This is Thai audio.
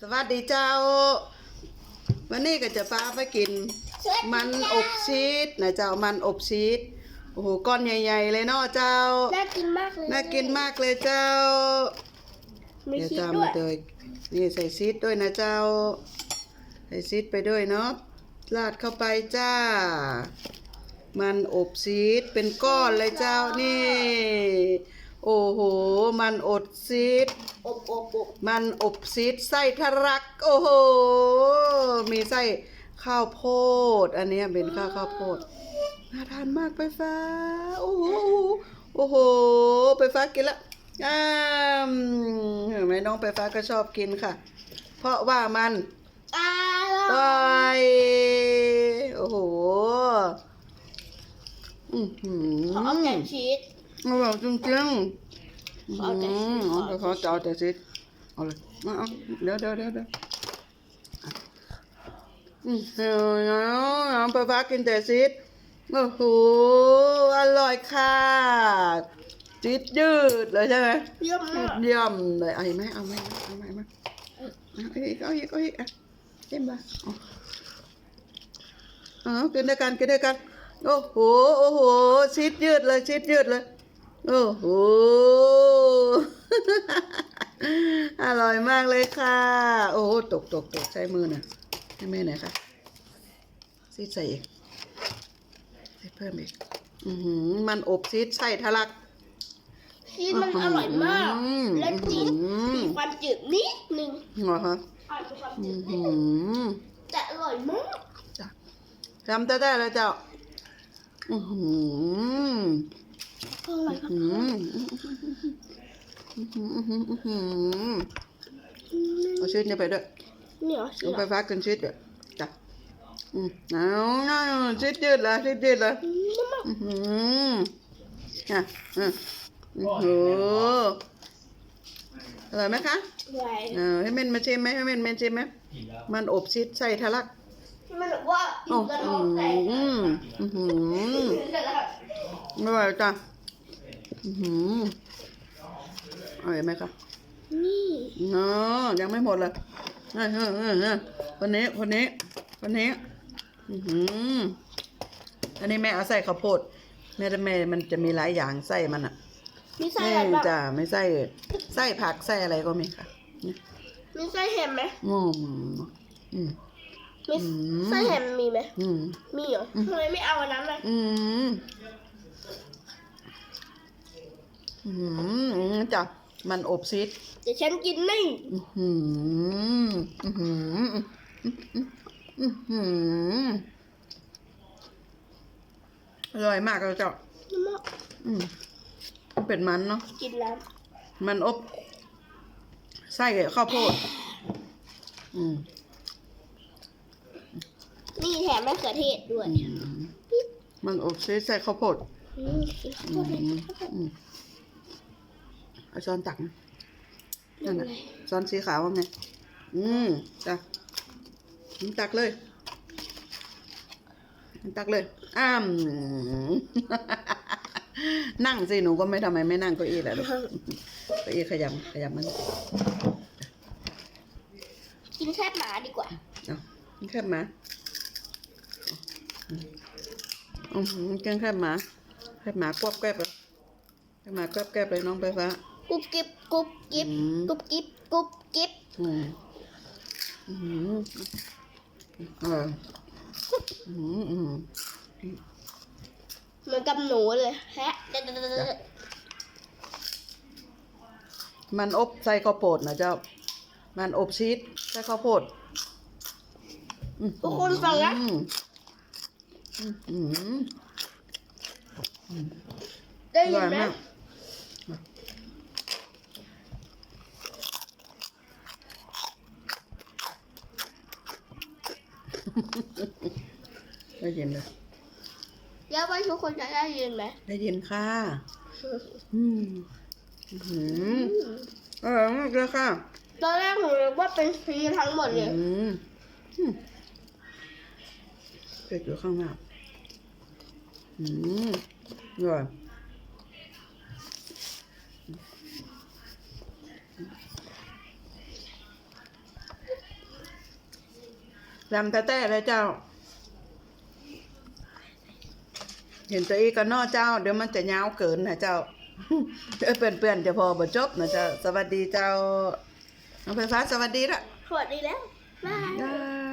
สวัสดีเจ้า วันนี้ก็จะพาไปกิน มันอบชีสนะเจ้ามันอบชีสโอ้โหก้อนใหญ่ ๆ เลยเนาะเจ้า น่ากินมากเลยน่ากินมากเลยเจ้ามีเดี๋ยวชีสตามด้วมายเลยนี่ใส่ชีสด้วยนะเจ้า ใส่ชีสไปด้วยเนาะราดเข้าไปจ้า มันอบชีสเป็นก้อนเลยเจ้านี่ โอ้โห มันอดชีสอบอบอบมันอบซีดไส้ทะลัก โอ้โห มีไส้ข้าวโพด อันเนี้ยเป็นข้าวข้าวโพด น่าทานมากไปฟ้า โอ้โห โอ้โห ไปฟ้ากินละอ้ามเห็นไหมน้องไปฟ้าก็ชอบกินค่ะ เพราะว่ามันออร่อยร่อยโอ้โห อือหือ ขอเอาแต่ชีส อร่อยจริงๆเอาแต่ชีสอืมเอาแต่ขอจะเอาแต่ชีสเอาเลยมาเอาเดี๋ยวเดี๋ยวเดี๋ยวเดี๋ยวอืมเดี๋ยวนะน้ำปลาฟ้ากินแต่ชีสโอ้โหอร่อยค่ะชีสยืดเลยใช่ไหมเยี่ยมมากเยี่ยมเลยเอาอีกไหมเอาไหมเอาไหมเอาไหมเอาอีกเอาอีกเอาอีกอะเต็มละเอาเอากินด้วยกันกินด้วยกันโอ้โหโอ้โหชีสยืดเลยชีสยืดเลย โอ้โห อร่อยมากเลยค่ะ โอ้โหตกตกตกใช้มือหน่อยให้แม่หน่อยค่ะซีดใส่อีกใส่เพิ่มอีก อือหือมันอบซีดใส่ทะลักชีสมันอร่อยมากอืมและชีสอืมมีความจืดนิดนึงเหรอคะอ่อนมีความอืจือดนิหืดนึงอแต่อร่อยมากจ้ะจำได้ได้แล้วเจ้า อือหื ออร่อยมากอืมอือหืออือหืออื้อหือเอาชีสเนี่ยไปด้วยเหนียวลเชียงวไปพักกันชีสเดี๋ยวจ้ะอืมเอาเอาชีสยืดละชีสยืดละอืมมากอือหืออะอะโอ้โหอร่อยไหมคะใหญ่เออให้เม่นมาชิมไหมให้เม่นมาชิมไหมมันอบชีสใส่ทะลักมันแบบว่าโอ้กินโหแล้วท้องแตกอืมอือหือแต่ละอร่อยจ้ะ อือหืออร่อยไหมคะนี่เนาะยังไม่หมดเลยเออเออเออเออคนนี้คนนี้คนนี้ อือหืออันนี้แม่เอาใส่ข้าวโพดแม่แม่มันจะมีหลายอย่างใส่มันอะมีไส้แม่อะไรบ้างจ้ะไม่ใส่ใส่ผักใส่อะไรก็มีค่ะมีไส้แฮมไหมอืมอืมมีอืมไส้แฮมมีไหมอืมมีเหรอทำไมไม่เอาอันนั้นเลยอืม อืมจ้ะมันอบซีดเดี๋ยวฉันกินนี่อือหืออือหืออือหืออร่อยมากเลยเจ้านี่มากอืมเป็นมันเนาะกินแล้ว มันอบไส้ข้าวโพด อืมนี่แถมมะเขือเทศด้วย มันอบซีดใส่ข้าวโพดอืมกินข้าวโพด เลยอืมเอาช้อนตักนะนั่นนั่น่ะนไงช้อนสีขาวว่าไงอืมจ้ะอืมตักเลย ตักเลย อ้ามนั่งสิหนูก็ไม่ทำไมไม่นั่งเก้าอี้แหละลูกเก้าอี้ขยำขยำมัน กินแค่หมาดีกว่าเอาแค่หมาอือหือกินแค่หมาแค่หมากวบแกบเลยแค่หมากวบแกบเลยน้องไปฟ้า กุ๊บกิ๊บกุ๊บกิ๊บอืมกุ๊บกิ๊บกุ๊บกิ๊บอืมอืมเอออืมอืมเหมือนกับหนูเลยแฮะเด็ดเด็ดเด็ดเด็ดมันอบใส่ข้าวโพดนะเจ้า มันอบชีสใส่ข้าวโพดอื้อหือทุกคนฟังนะอื้อหือได้อยิร่นอยไหมมาก ได้ยินเลยแล้วว่าทุกคนจะได้ยินไหมได้ยินค่ะ อืมอื้อหืออร่อยมากเลยค่ะ ตอนแรกหนูนึกว่าเป็นฟรีทั้งหมดเลยอืมอืมเป็ดอยู่ข้างหน้าอืมอร่อย ลำแต้ๆเลยเจ้า เห็นตัวอีกก็นอเจ้า เดี๋ยวมันจะยาวเกินนะเจ้าเดี๋ยวเปื่อนๆจะพอบ่จบนะเจ้า สวัสดีเจ้าน้องไฟฟ้าสวัสดีละสวัสดีแล้วบายได้